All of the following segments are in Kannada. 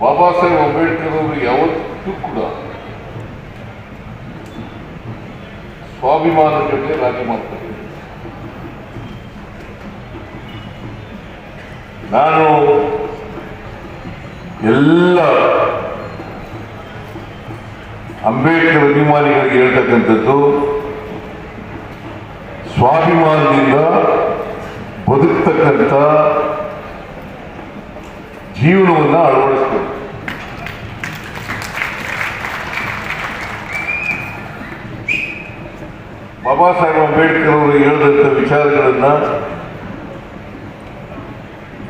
ಬಾಬಾ ಸಾಹೇಬ್ ಅಂಬೇಡ್ಕರ್ ಅವರು ಯಾವತ್ತೂ ಕೂಡ ಸ್ವಾಭಿಮಾನ ಜೊತೆ ರಾಜಿ ಮಾಡ್ತಾರೆ. ನಾನು ಎಲ್ಲ ಅಂಬೇಡ್ಕರ್ ಅಭಿಮಾನಿಗಳಿಗೆ ಹೇಳ್ತಕ್ಕಂಥದ್ದು, ಸ್ವಾಭಿಮಾನದಿಂದ ಬದುಕ್ತಕ್ಕಂಥ ಜೀವನವನ್ನು ಅಳವಡಿಸ್ಬೇಕು. ಬಾಬಾ ಸಾಹೇಬ್ ಅಂಬೇಡ್ಕರ್ ಅವರು ಹೇಳಿದಂಥ ವಿಚಾರಗಳನ್ನ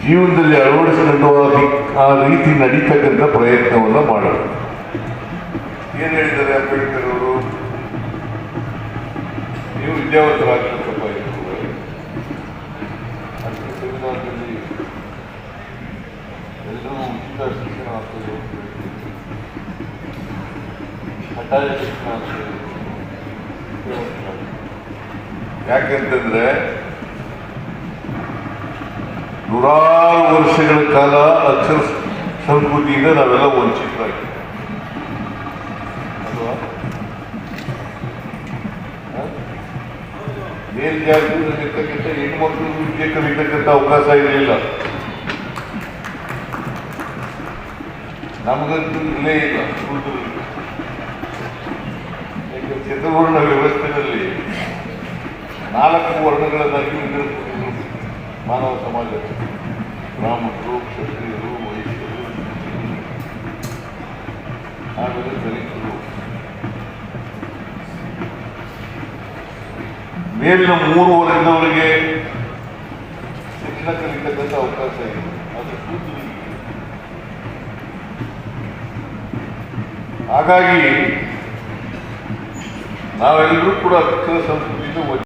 ಜೀವನದಲ್ಲಿ ಅಳವಡಿಸಿಕೊಂಡು ಆ ರೀತಿ ನಡೀತಕ್ಕಂಥ ಪ್ರಯತ್ನವನ್ನು ಮಾಡೋದು. ಏನ್ ಹೇಳಿದ್ದಾರೆ ಅಂಬೇಡ್ಕರ್ ಅವರು? ನೀವು ವಿದ್ಯಾವಂತರಾಗಬೇಕಪ್ಪ ಎಲ್ಲರೂ ಉಚಿತ ಶಿಕ್ಷಣ ಆಗ್ತದೆ ಕಡ್ಡಾಯ ಶಿಕ್ಷಣ ಆಗ್ತದೆ ಯಾಕೆಂತಂದ್ರೆ ನೂರಾರು ವರ್ಷಗಳ ಕಾಲ ಅಕ್ಷರ ಸಂಸ್ಕೃತಿಯಿಂದ ನಾವೆಲ್ಲ ವಂಚಿತವಾಗಿ ಅಲ್ವಾ? ಮೇಲ್ಜಾತಿಯಲ್ಲಿರ್ತಕ್ಕಂಥ ಹೆಣ್ಮಕ್ಳು ವಿದ್ಯೆ ಕಲಿತಕ್ಕಂಥ ಅವಕಾಶ ಇರಲಿಲ್ಲ ನಮಗಂತೂ ಇಲ್ಲೇ ಇಲ್ಲ ಸ್ಕೂಲ್ಗಳಲ್ಲಿ. ಯಾಕೆ ವ್ಯವಸ್ಥೆಯಲ್ಲಿ ನಾಲ್ಕು ವರ್ಣಗಳನ್ನಾಗಿ ಮಾನವ ಸಮಾಜ. ಬ್ರಾಹ್ಮಣರು, ಕ್ಷತ್ರಿಯರು ವೈಶ್ಯರು ಆಮೇಲೆ ದಲಿತರು. ಮೇಲಿನ ಮೂರು ವರ್ಗದವರಿಗೆ ಶಿಕ್ಷಣ ಕಲಿತಕ್ಕಂಥ ಅವಕಾಶ ಇದೆ. ಅದು ಹಾಗಾಗಿ ನಾವೆಲ್ಲರೂ ಕೂಡ ಅಕ್ಷರ ಸಂಸ್ಕೃತಿಯಿಂದ